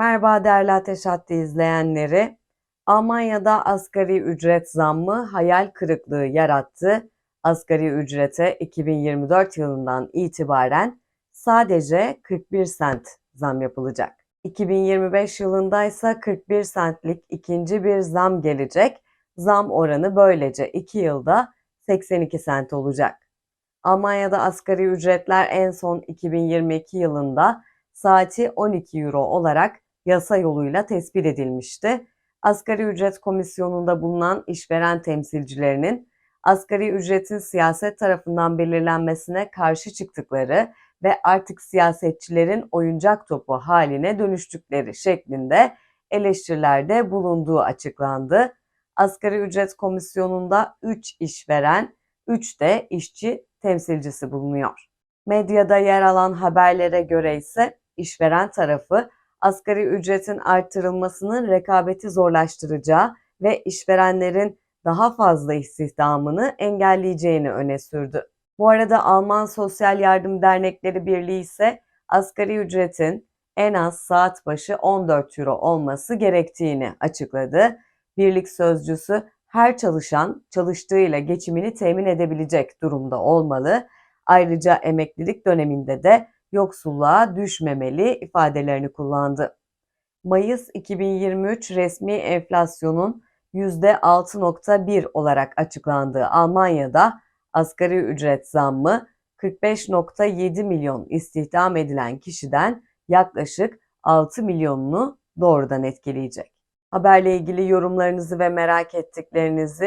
Merhaba değerli Ateş Hattı izleyenleri. Almanya'da asgari ücret zammı hayal kırıklığı yarattı. Asgari ücrete 2024 yılından itibaren sadece 41 sent zam yapılacak. 2025 yılında ise 41 sentlik ikinci bir zam gelecek. Zam oranı böylece 2 yılda 82 sent olacak. Almanya'da asgari ücretler en son 2022 yılında saati 12 euro olarak yasa yoluyla tespit edilmişti. Asgari ücret komisyonunda bulunan işveren temsilcilerinin asgari ücretin siyaset tarafından belirlenmesine karşı çıktıkları ve artık siyasetçilerin oyuncak topu haline dönüştükleri şeklinde eleştirilerde bulunduğu açıklandı. Asgari ücret komisyonunda 3 işveren, 3 de işçi temsilcisi bulunuyor. Medyada yer alan haberlere göre ise işveren tarafı asgari ücretin artırılmasının rekabeti zorlaştıracağı ve işverenlerin daha fazla istihdamını engelleyeceğini öne sürdü. Bu arada Alman Sosyal Yardım Dernekleri Birliği ise asgari ücretin en az saat başı 14 euro olması gerektiğini açıkladı. Birlik sözcüsü her çalışan çalıştığıyla geçimini temin edebilecek durumda olmalı. Ayrıca emeklilik döneminde de yoksulluğa düşmemeli ifadelerini kullandı. Mayıs 2023 resmi enflasyonun %6.1 olarak açıklandığı Almanya'da asgari ücret zammı 45.7 milyon istihdam edilen kişiden yaklaşık 6 milyonunu doğrudan etkileyecek. Haberle ilgili yorumlarınızı ve merak ettiklerinizi